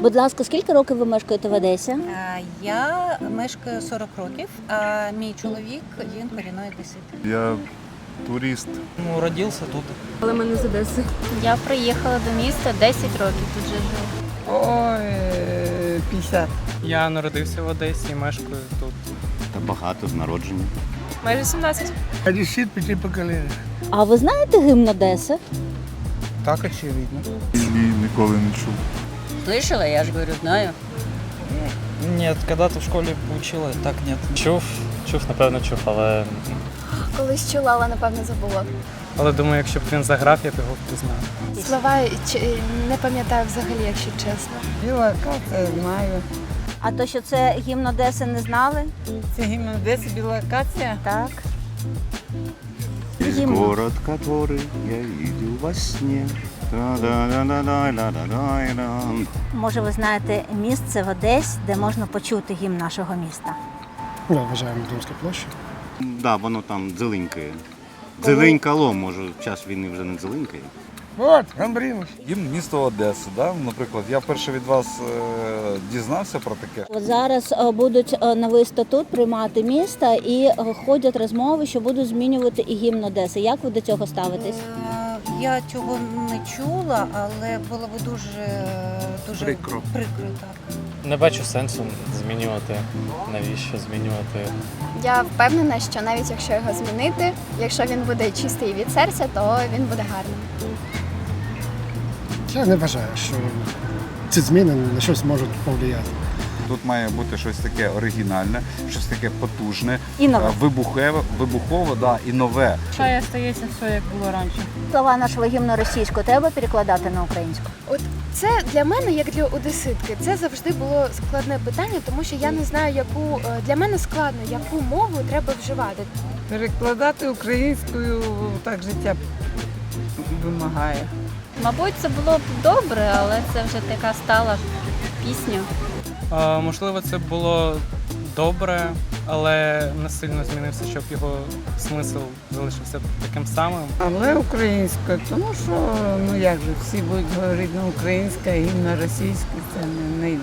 Будь ласка, скільки років ви мешкаєте в Одесі? Е, Я мешкаю 40 років, а мій чоловік він корінної одесит. Я турист. Ну, родился тут. Але ми не з Одеси. Я приїхала до міста 10 років тут живу. Ой, 50. Я народився в Одесі і мешкаю тут. Та багато з народження. Майже 17. Одесит пяти покоління. А ви знаєте гімн Одеси? Так очевидно. Ні, ніколи не чув. Слышала, я ж говорю, знаю. Нет, когда-то в школі учила, так нет. Чув, чув, напевно, чув, але Колись чула, але напевно забула. Але думаю, якщо б він заграв, я б його впізнав. Слова чи- не пам'ятаю взагалі, якщо чесно. Біла акація знаю. А то, що це гімн Одеси, не знали? Це гімн Одеси, біла акація. Так. Есть Гимн. город, который я видел во сне. Може, ви знаєте місце в Одесі, де можна почути гімн нашого міста? Ну, вважаємо Думська площа. Да, воно там дзеленькає. Дзеленькало, може, в час війни вже не дзеленькає. От, Гамбринус. Гімн міста Одеси, да? наприклад, я вперше від вас е, дізнався про таке. Зараз е, будуть е, новий статут приймати міста і е, ходять розмови, що будуть змінювати і гімн Одеси. Як ви до цього ставитесь? Я цього не чула, але було б дуже, дуже Прикро. прикро так. не бачу сенсу змінювати. Навіщо змінювати? Я впевнена, що навіть якщо його змінити, якщо він буде чистий від серця, то він буде гарним. Я не вважаю, що ці зміни на щось можуть повлияти. Тут має бути щось таке оригінальне, щось таке потужне, І нове. е, вибухове, вибухове да, і нове. Хай стається все, як було раніше. Слова нашого гімну російською треба перекладати на українську. От це для мене, як для одеситки, це завжди було складне питання, тому що я не знаю, яку е, для мене складно, яку мову треба вживати. Перекладати українською так життя вимагає. Мабуть, це було б добре, але це вже така стала пісня. Можливо, це було добре, але не сильно змінився, щоб його смисл залишився таким самим. Але українською, тому що ну як же всі будуть говорити на українська, гімн на російську, це не, не